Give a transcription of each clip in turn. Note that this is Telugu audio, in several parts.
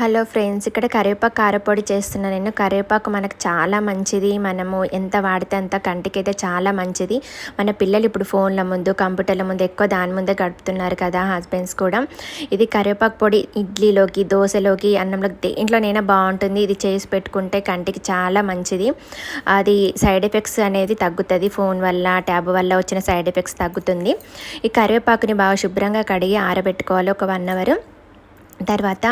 హలో ఫ్రెండ్స్ ఇక్కడ కరివేపాకు కారపొడి చేస్తున్నాను నేను. కరివేపాకు మనకు చాలా మంచిది. మనము ఎంత వాడితే అంత కంటికి అయితే చాలా మంచిది. మన పిల్లలు ఇప్పుడు ఫోన్ల ముందు కంప్యూటర్ల ముందు ఎక్కువ దాని ముందే గడుపుతున్నారు కదా హస్బెండ్స్ కూడా. ఇది కరివేపాకు పొడి ఇడ్లీలోకి దోశలోకి అన్నంలోకి దేంట్లోనైనా బాగుంటుంది. ఇది చేసి పెట్టుకుంటే కంటికి చాలా మంచిది. అది సైడ్ ఎఫెక్ట్స్ అనేది తగ్గుతుంది. ఫోన్ వల్ల ట్యాబ్ వల్ల వచ్చిన సైడ్ ఎఫెక్ట్స్ తగ్గుతుంది. ఈ కరివేపాకుని బాగా శుభ్రంగా కడిగి ఆరబెట్టుకోవాలి. ఒక వన్ అవర్. తర్వాత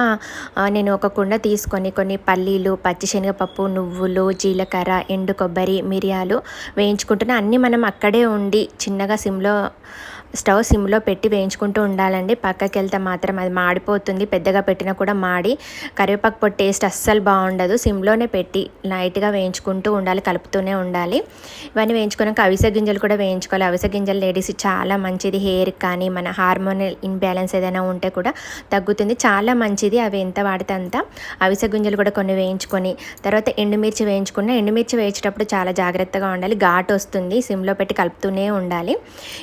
నేను ఒక కుండ తీసుకొని కొన్ని పల్లీలు పచ్చిశనగపప్పు నువ్వులు జీలకర్ర ఎండు కొబ్బరి మిరియాలు వేయించుకుంటున్న. అన్నీ మనం అక్కడే ఉండి చిన్నగా సిమ్లో స్టవ్ సిమ్లో పెట్టి వేయించుకుంటూ ఉండాలండి. పక్కకి వెళ్తే మాత్రం అది మాడిపోతుంది. పెద్దగా పెట్టినా కూడా మాడి కరివేపాకు పొట్టు టేస్ట్ అస్సలు బాగుండదు. సిమ్లోనే పెట్టి లైట్గా వేయించుకుంటూ ఉండాలి కలుపుతూనే ఉండాలి. ఇవన్నీ వేయించుకున్నాక అవిసె గింజలు కూడా వేయించుకోవాలి. అవిసె గింజలు లేడీస్ చాలా మంచిది. హెయిర్ కానీ మన హార్మోనల్ ఇన్బ్యాలెన్స్ ఏదైనా ఉంటే కూడా తగ్గుతుంది. చాలా మంచిది. అవి ఎంత వాడితే అంత. అవిసె గింజలు కూడా కొన్ని వేయించుకొని తర్వాత ఎండుమిర్చి వేయించుకున్న ఎండుమిర్చి వేయించేటప్పుడు చాలా జాగ్రత్తగా ఉండాలి. ఘాటు వస్తుంది. సిమ్లో పెట్టి కలుపుతూనే ఉండాలి.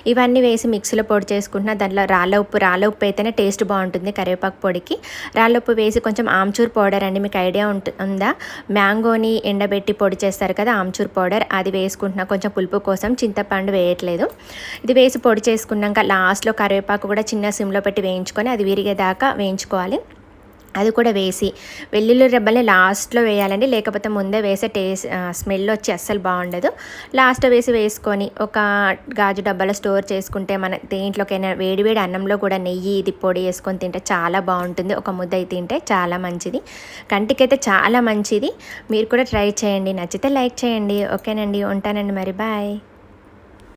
ఇవన్నీ వేసి మిక్సీలో పొడి చేసుకుంటున్నా దాంట్లో రాళ్ళ ఉప్పు రాళ్ళ ఉప్పు అయితేనే టేస్ట్ బాగుంటుంది కరివేపాకు పొడికి. రాళ్ళ ఉప్పు వేసి కొంచెం ఆమ్చూర్ పౌడర్ అండి. మీకు ఐడియా ఉంటుందా మ్యాంగోని ఎండబెట్టి పొడి చేస్తారు కదా ఆమ్చూర్ పౌడర్. అది వేసుకుంటున్నా. కొంచెం పులుపు కోసం చింతపండు వేయట్లేదు. ఇది వేసి పొడి చేసుకున్నాక లాస్ట్లో కరివేపాకు కూడా చిన్న సిమ్లో పెట్టి వేయించుకొని అది విరిగేదాకా వేయించుకోవాలి. అది కూడా వేసి వెల్లుల్లి రెబ్బల్ని లాస్ట్లో వేయాలండి. లేకపోతే ముందే వేసే టేస్ట్ స్మెల్ వచ్చి అస్సలు బాగుండదు. లాస్ట్ వేసి వేసుకొని ఒక గాజు డబ్బాలో స్టోర్ చేసుకుంటే మన దేంట్లోకైనా వేడివేడి అన్నంలో కూడా నెయ్యి ఇది పొడి వేసుకొని తింటే చాలా బాగుంటుంది. ఒక ముద్ద అయితే తింటే చాలా మంచిది. కంటికైతే చాలా మంచిది. మీరు కూడా ట్రై చేయండి. నచ్చితే లైక్ చేయండి. ఓకేనండి. ఉంటానండి మరి. బాయ్.